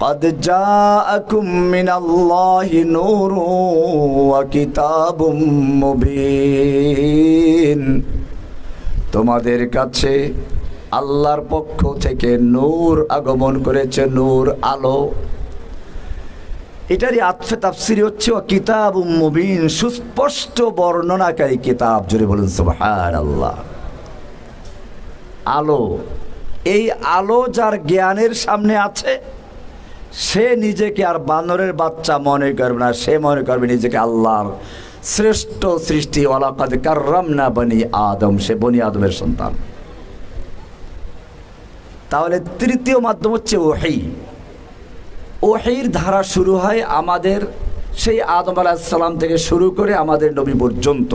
قد جاءكم من الله نور وكتاب مبين তোমাদের কাছে আল্লাহর পক্ষ থেকে নূর আগমন করেছে নূর আলো এটারই আতফে তাফসিরি হচ্ছে ও কিতাব মুবিন সুস্পষ্ট বর্ণনাকারী কিতাব জুড়ে বলুন সুবহান আল্লাহ আলো এই আলো যার জ্ঞানের সামনে আছে সে নিজেকে আর বানরের বাচ্চা মনে করবে না, সে মনে করবে নিজেকে আল্লাহর শ্রেষ্ঠ সৃষ্টি ওলাকাদ কার্রাম না বনি আদম, সে বনি আদমের সন্তান। তাহলে তৃতীয় মাধ্যম হচ্ছে ওহি। ওহির ধারা শুরু হয় আমাদের সেই আদম আলাহিসাল্লাম থেকে শুরু করে আমাদের নবী পর্যন্ত।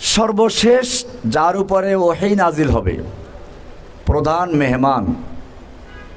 সর্বশেষ, যার উপরে ওহি নাজিল হবে, প্রধান মেহমান।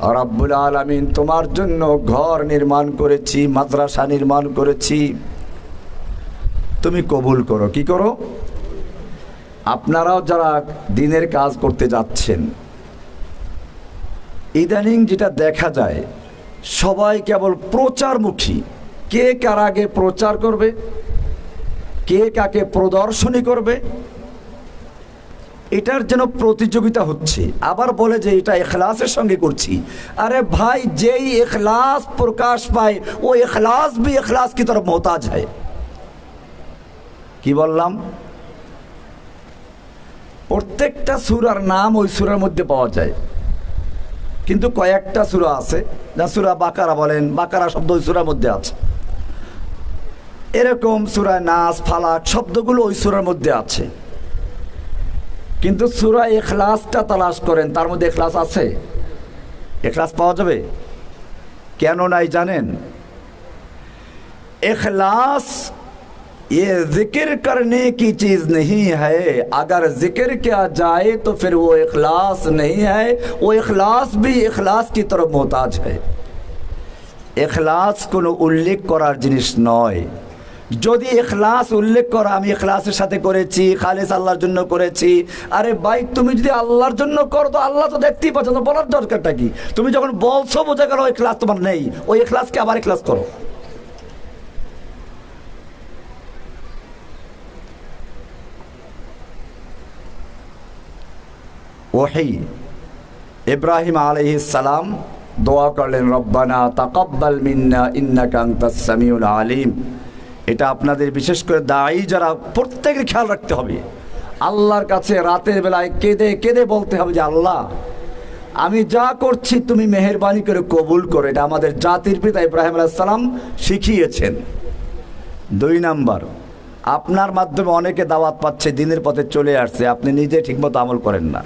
রব্বুল আলমিন, তোমার জন্য ঘর নির্মাণ করেছি, মাদ্রাসা নির্মাণ করেছি। তুমি কবুল করো। কি করো? আপনারাও যারা দিনের কাজ করতে যাচ্ছেন, ইদানিং যেটা দেখা যায়, সবাই কেবল প্রচারমুখী। কে কার আগে প্রচার করবে? কে কাকে প্রদর্শনী করবে? এটার যেন প্রতিযোগিতা হচ্ছে। আবার বলে যে এটা এখলাসের সঙ্গে করছি। আরে ভাই, যেই এখলাস প্রকাশ পায়, ও এখলাস বি এখলাস কি তোর মোহতাজ হয়? কি বললাম? প্রত্যেকটা সুরার নাম ওই সুরের মধ্যে পাওয়া যায়। কিন্তু কয়েকটা সুরা আছে, যা সুরা বাকারা বলেন, বাকারা শব্দ ওই সুরার মধ্যে আছে। এরকম সুরায় নাচ ফালাক, শব্দগুলো ওই সুরের মধ্যে আছে। কিন্তু সুরা এখলাসটা তালাশ করেন، তার মধ্যে এখলাস আছে? এখলাস পাওয়া যাবে? কেন নাই জানেন? اخلاص یہ ذکر کرنے کی چیز نہیں ہے اگر ذکر کیا جائے تو پھر وہ اخلاص نہیں ہے وہ اخلاص بھی اخلاص کی طرف محتاج ہے। اخلاص কোনো উল্লেখ করার জিনিস নয়। যদি এখলাস উল্লেখ করা, আমি এখলাসের সাথে করেছি, খালেস আল্লাহর জন্য করেছি। আরে ভাই, তুমি যদি আল্লাহর জন্য করো, তো আল্লাহ তো দেখতেই পাচ্ছ, তো বলার দরকারটা কি? তুমি যখন বলছো, বোঝা গেল এখলাস তোমার নেই। ওই এখলাসকে আবার এখলাস করো। ওহি, ইব্রাহিম সালাম দোয়া করলেন, রব্বানা তাকাব্বাল মিন্না, ইন্নাকা আনতাস সামিউল আলিম। এটা আপনাদের বিশেষ করে দায়ী যারা প্রত্যেকের খেয়াল রাখতে হবে। আল্লাহর কাছে রাতের বেলায় কেঁদে কেঁদে বলতে হবে যে, আল্লাহ, আমি যা করছি তুমি মেহরবানি করে কবুল করো। এটা আমাদের জাতির পিতা ইব্রাহিম সালাম শিখিয়েছেন। দুই নাম্বার, আপনার মাধ্যমে অনেকে দাওয়াত পাচ্ছে, দিনের পথে চলে আসছে, আপনি নিজে ঠিকমতো আমল করেন না।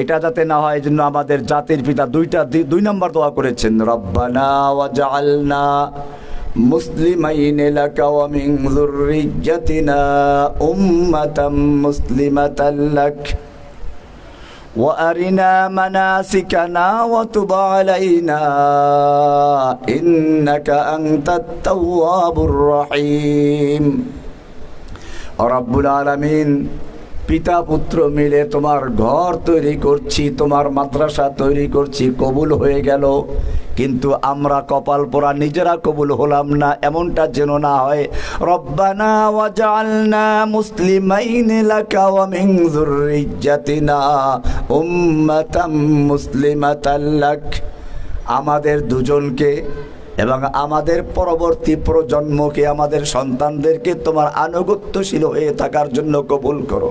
এটা যাতে না হয় জন্য আমাদের জাতির পিতা দুইটা, দুই নম্বর দোয়া করেছেন, রব্বানা ওয়াজআলনা মুসলিমাইন مسلمين لك ومن ذريتنا أمة مسلمة لك وأرنا مناسكنا وتب علينا إنك أنت التواب الرحيم رب العالمين পিতা পুত্র মিলে তোমার ঘর তৈরি করছি, তোমার মাদ্রাসা তৈরি করছি, কবুল হয়ে গেল। কিন্তু আমরা কপাল পোড়া নিজেরা কবুল হলাম না, এমনটা যেন না হয়। রব্বানা ওয়াজআলনা আমাদের দুজনকে এবং আমাদের পরবর্তী প্রজন্মকে, আমাদের সন্তানদেরকে তোমার আনুগত্যশীল হয়ে থাকার জন্য কবুল করো।